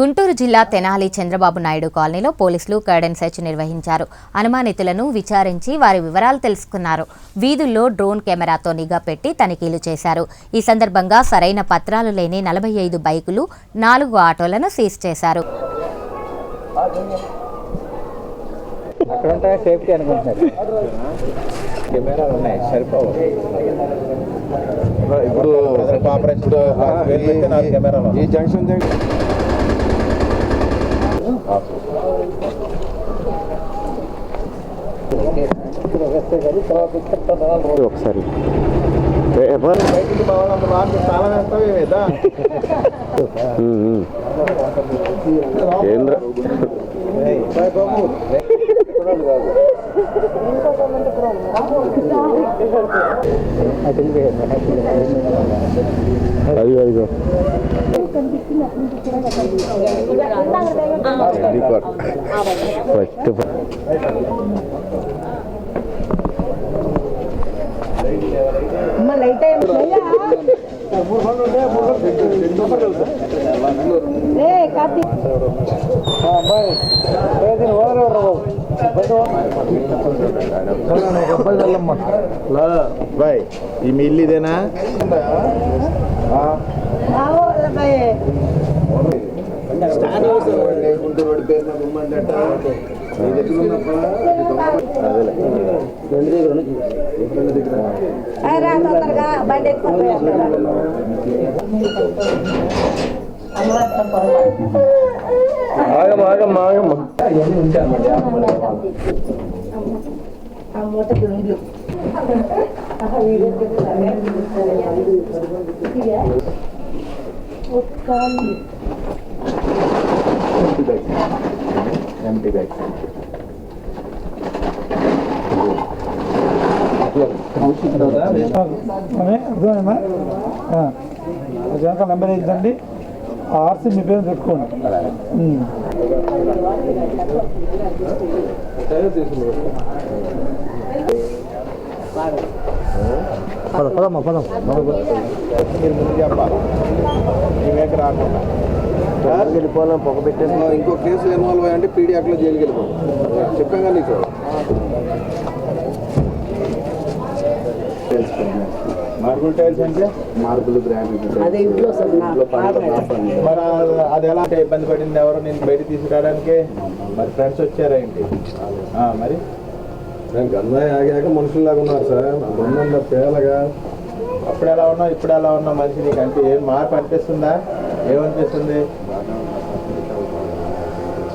గుంటూరు జిల్లా తెనాలి చంద్రబాబు నాయుడు కాలనీలో పోలీసులు కర్డెన్ సెర్చ్ నిర్వహించారు. అనుమానితులను విచారించి వారి వివరాలు తెలుసుకున్నారు. వీధుల్లో డ్రోన్ కెమెరాతో నిఘా పెట్టి తనిఖీలు చేశారు. ఈ సందర్భంగా సరైన పత్రాలు లేని నలభై ఐదు బైకులు నాలుగు ఆటోలను సీజ్ చేశారు. ఇప్పుడు ఈ జంక్షన్ జంక్షన్ ఒకసారి. బయటికి పోవాలంత మార్పు చాలా వేస్తావు ఏదా కేంద్ర అది అదిగో రికార్డ్ ఫస్ట్ బాయ్ ఈ మీ ఇల్లు ఇదేనా రా తొందరగా బండి ఎక్కువ ఆగమ్మ ఆగమ్మ ఆగమ్మ ఎంటీ బ్యాగ్ అదే అర్థమైందా ఆ. అది కనుక నెంబర్ ఏంటండి? ఆ ఆర్సీ మీ పేరు పెట్టుకోండి ఉమ్. మీరు ముందు చెప్పాలి. మీ దగ్గర రాకుండా వెళ్ళిపోవాలని పొగ పెట్టేసి ఇంకో కేసులు ఇన్వాల్వ్ అయ్యంటే పీడియాక్లో జైలుకి వెళ్ళిపోవాలి చెప్పాం కదా నీకు. మార్బుల్ టైల్స్ అంటే? మార్పులు బ్రాండ్ అదే ఇంట్లో సార్ నా మరి అది ఎలా అంటే ఇబ్బంది పడింది ఎవరు? నేను బయట తీసుకురావడానికి? మరి ఫ్రెండ్స్ వచ్చారా ఏంటి? ఆ, మరి? నేను గంజాయి ఆగాక మనుషుల్లాగా ఉన్నారు సార్. దొంగ పేలగా. అప్పుడు ఎలా ఉన్నావు? ఇప్పుడు ఎలా ఉన్నావు? మనిషి నీకు అంటే ఏం మార్పు అనిపిస్తుందా? ఏమనిపిస్తుంది?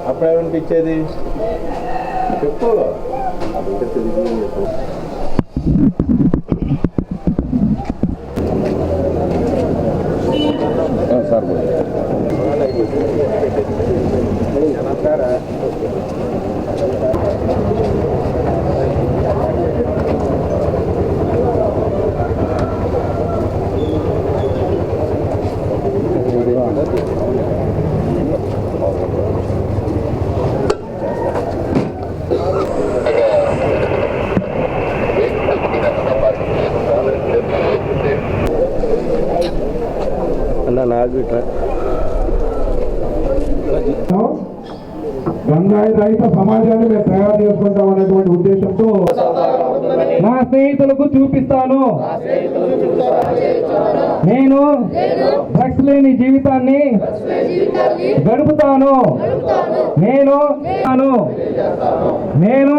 అప్పుడు ఏమనిపించేది? చెప్పు. అన్న నాకు ఇట్లా గంగాయి రహిత సమాజాన్ని మేము తయారు చేసుకుంటాం అనేటువంటి ఉద్దేశంతో నా స్నేహితులకు చూపిస్తాను. నేను డ్రగ్స్ లేని జీవితాన్ని గడుపుతాను. నేను తాను నేను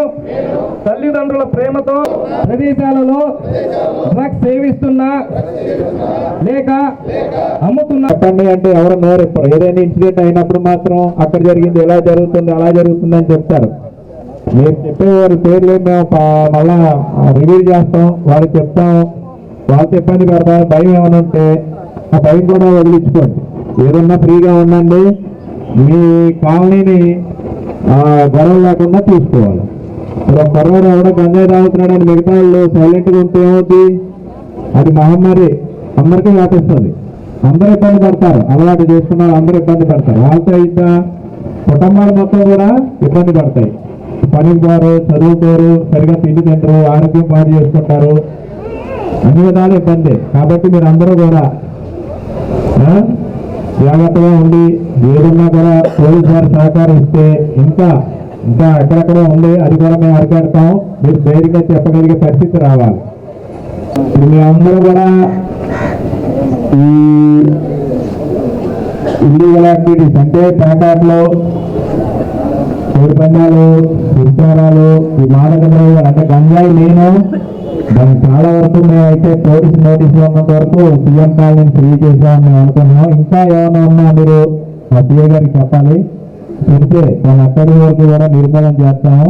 తల్లిదండ్రుల ప్రేమతో ప్రదేశాలలో డ్రగ్స్ సేవిస్తున్నా లేక అమ్ముతున్నా. చెప్పండి అంటే ఎవరు నోరు ఎప్పరు ఏదైనా ఇన్సిడెంట్ అయినప్పుడు మాత్రం అక్కడ జరిగింది ఎలా జరుగుతుంది అలా జరుగుతుంది అని చెప్తారు. మీరు చెప్పే వారి పేర్లు మేము మళ్ళా రివ్యూ చేస్తాం. వాళ్ళకి చెప్తాం. వాళ్ళతో ఇబ్బంది పడతాం. భయం ఏమైనా ఉంటే ఆ భయం కూడా వదిలించుకోండి. ఏదన్నా ఫ్రీగా ఉండండి. మీ కాలనీని గొడవ లేకుండా చూసుకోవాలి. ఇప్పుడు ఒక ఎవడో గంజాయి తాగుతున్నాడని మిగతా వాళ్ళు సైలెంట్గా ఉంటే ఏమవుతుంది అది మహమ్మారి అందరికీ వ్యాపిస్తుంది. అందరూ ఇబ్బంది పడతారు. అలవాటు చేసుకున్న వాళ్ళు అందరూ ఇబ్బంది పడతారు. వాళ్ళతో ఇంకా కుటుంబాలు మొత్తం కూడా ఇబ్బంది పడతాయి. పనికి పోరు చదువుకోరు సరిగా తిండి తింటారు ఆరోగ్యం పాటు చేసుకుంటారు అన్ని విధాలు ఇబ్బంది. కాబట్టి మీరు అందరూ కూడా జాగ్రత్తగా ఉండి ఏదన్నా కూడా పోలీసు వారు సహకరిస్తే ఇంకా ఇంకా ఎక్కడెక్కడ ఉంది అది కూడా మేము అరికెడతాం. మీరు ధైర్యంగా చెప్పగలిగే పరిస్థితి రావాలి. ఇప్పుడు మేమందరూ కూడా ఈ ఇల్లీగల్ యాక్టివిటీస్ అంటే పేకాట్లో కోడి పందాలు విస్తారాలు ఈ మాదక ద్రవ్యాలు అంటే గంజాయి లేను. దానికి చాలా వరకు మేమైతే పోలీస్ నోటీసులు ఉన్నంత వరకు సీఎం కాలనీ ఫ్రీ చేసామని మేము అనుకున్నాం ఇంకా ఏమైనా ఉన్నా మీరు మా సీఏ గారికి చెప్పాలి. చెప్తే మేము అక్కడి వరకు కూడా నిర్మూలన చేస్తాము.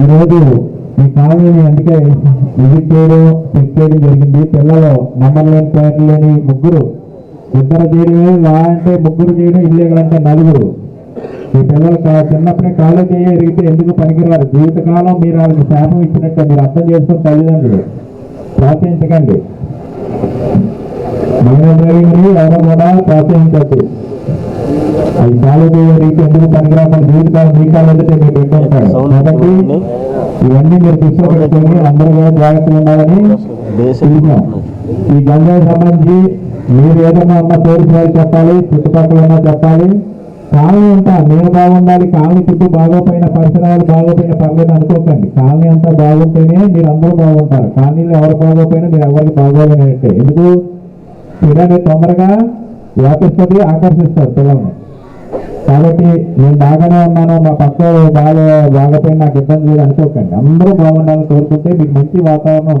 ఈరోజు ఈ కాలనీని అందుకే విజిట్ చేయడం చెక్ చేయడం జరిగింది. పిల్లలు నెంబర్ లేని పేర్లు లేని ముగ్గురు. ఇద్దరు చేయడమే లా అంటే ముగ్గురు చేయడం ఇల్లీగల్ అంటే నలుగురు. మీ పిల్లలు చిన్నప్పుడే కాలేజ్ అయ్యే ఎరిగితే ఎందుకు పనికిరారు? జీవితకాలం మీరు వాళ్ళకి శాపం ఇచ్చినట్టే మీరు అర్థం చేసుకుని తల్లిదండ్రులు ప్రోత్సహించకండి. మైనర్ డ్రైవింగ్ని ఎవరు కూడా ప్రోత్సహించద్దు. అది కాలేజ్ అయ్యే ఎందుకు పనికిరాకుండా జీవితకాలం మీ కాలేజీ మీరు పెట్టుకుంటాడు కాబట్టి ఇవన్నీ మీరు దృష్టిలో పెట్టుకొని అందరూ కూడా జాగ్రత్తగా ఉండాలని ఈ గంగా సంబంధించి మీరు ఏదైనా ఉన్న పేరు వారికి చెప్పాలి చుట్టుపక్కల ఉన్నా చెప్పాలి. కాలనీ అంతా నేను బాగుండాలి కాలనీ చుట్టూ బాగోపోయిన పరిసరాలు బాగోపోయిన పర్లేదు అనుకోకండి. కాలనీ అంతా బాగుంటేనే మీరు అందరూ బాగుంటారు. కాలనీలో ఎవరు బాగోపోయినా మీరు ఎవరికి బాగోలేనంటే ఎందుకు? పిల్లల్ని తొందరగా వ్యాపిస్తుంది ఆకర్షిస్తారు పిల్లల్ని. కాబట్టి నేను బాగానే ఉన్నాను మా పక్క బాగా బాగపోయిన నాకు ఇబ్బంది లేదు అనుకోకండి. అందరూ బాగుండాలని కోరుకుంటే మీకు మంచి వాతావరణం